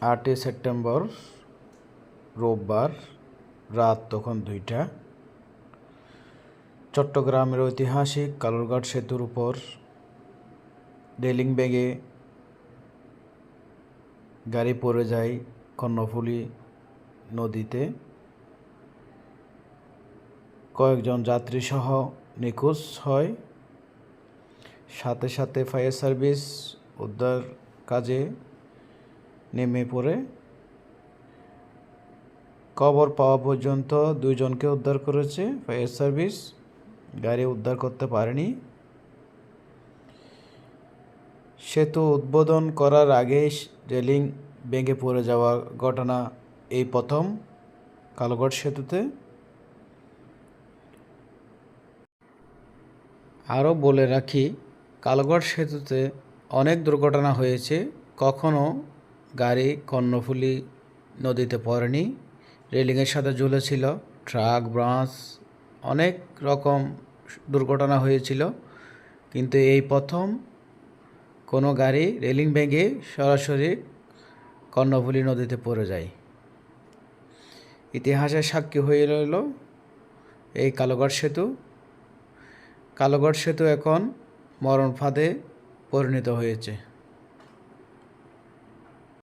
আটই সেপ্টেম্বর, রোববার রাত তখন দুইটা। চট্টগ্রামের ঐতিহাসিক কালুরঘাট সেতুর উপর রেলিং ব্যাগে গাড়ি পড়ে যায় কর্ণফুলী নদীতে। কয়েকজন যাত্রীসহ নিখোঁজ হয়। সাথে সাথে ফায়ার সার্ভিস উদ্ধার কাজে নেমে পড়ে। কবর পাওয়া পর্যন্ত দুইজনকে উদ্ধার করেছে। ফায়ার সার্ভিস গাড়ি উদ্ধার করতে পারেনি। সেতু উদ্বোধন করার আগে রেলিং ভেঙে পড়ে যাওয়া ঘটনা এই প্রথম কালোঘাট সেতুতে। আরও বলে রাখি কালোঘাট সেতুতে অনেক দুর্ঘটনা হয়েছে। কখনো গাড়ি কর্ণফুলী নদীতে পড়েনি। রেলিংয়ের সাথে ঝুলেছিল ট্রাক ব্রাঞ্চ অনেক রকম দুর্ঘটনা হয়েছিল। কিন্তু এই প্রথম কোনো গাড়ি রেলিং ভেঙে সরাসরি কর্ণফুলী নদীতে পড়ে যায়। ইতিহাসের সাক্ষী হয়ে রইল এই কালোঘাট সেতু। কালোঘাট সেতু এখন মরণ ফাঁদে পরিণত হয়েছে।